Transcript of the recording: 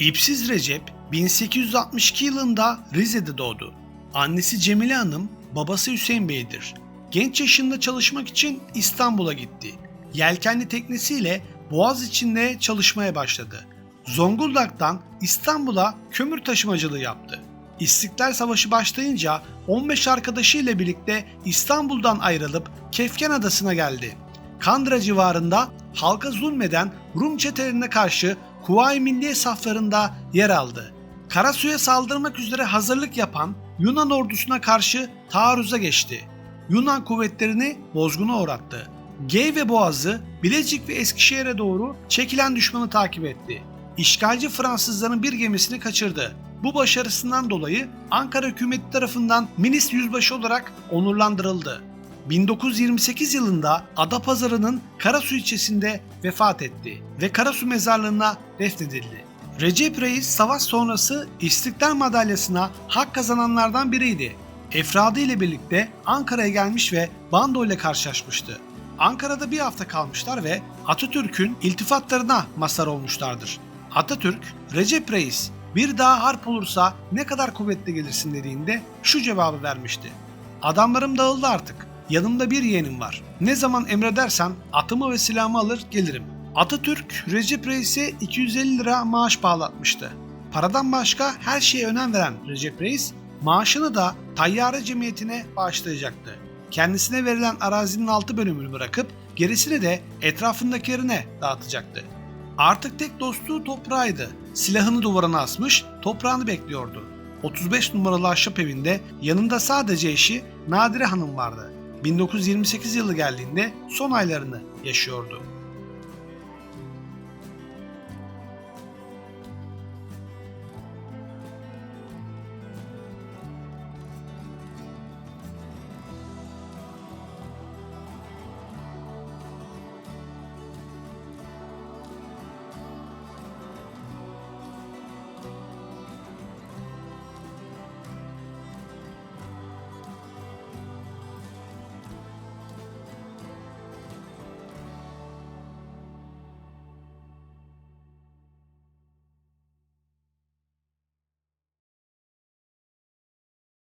İpsiz Recep 1862 yılında Rize'de doğdu. Annesi Cemile Hanım, babası Hüseyin Bey'dir. Genç yaşında çalışmak için İstanbul'a gitti. Yelkenli teknesiyle Boğaz içinde çalışmaya başladı. Zonguldak'tan İstanbul'a kömür taşımacılığı yaptı. İstiklal Savaşı başlayınca 15 arkadaşıyla birlikte İstanbul'dan ayrılıp Kefken Adası'na geldi. Kandıra civarında halka zulmeden Rum çetelerine karşı Kuvayi Milliye saflarında yer aldı. Karasu'ya saldırmak üzere hazırlık yapan Yunan ordusuna karşı taarruza geçti. Yunan kuvvetlerini bozguna uğrattı. Gey ve Boğaz'ı Bilecik ve Eskişehir'e doğru çekilen düşmanı takip etti. İşgalci Fransızların bir gemisini kaçırdı. Bu başarısından dolayı Ankara hükümeti tarafından Minis Yüzbaşı olarak onurlandırıldı. 1928 yılında Adapazarı'nın Karasu ilçesinde vefat etti ve Karasu mezarlığına defnedildi. Recep Reis savaş sonrası İstiklal Madalyası'na hak kazananlardan biriydi. Efradı ile birlikte Ankara'ya gelmiş ve Bando ile karşılaşmıştı. Ankara'da bir hafta kalmışlar ve Atatürk'ün iltifatlarına mazhar olmuşlardır. Atatürk, Recep Reis bir daha harp olursa ne kadar kuvvetli gelirsin dediğinde şu cevabı vermişti. Adamlarım dağıldı artık. Yanımda bir yeğenim var. Ne zaman emredersen atımı ve silahımı alır gelirim. Atatürk Recep Reis'e 250 lira maaş bağlatmıştı. Paradan başka her şeye önem veren Recep Reis maaşını da tayyare cemiyetine bağışlayacaktı. Kendisine verilen arazinin altı bölümünü bırakıp gerisini de etrafındakilerine dağıtacaktı. Artık tek dostluğu toprağıydı. Silahını duvarına asmış, toprağını bekliyordu. 35 numaralı ahşap evinde yanında sadece eşi Nadire Hanım vardı. 1928 yılı geldiğinde son aylarını yaşıyordu.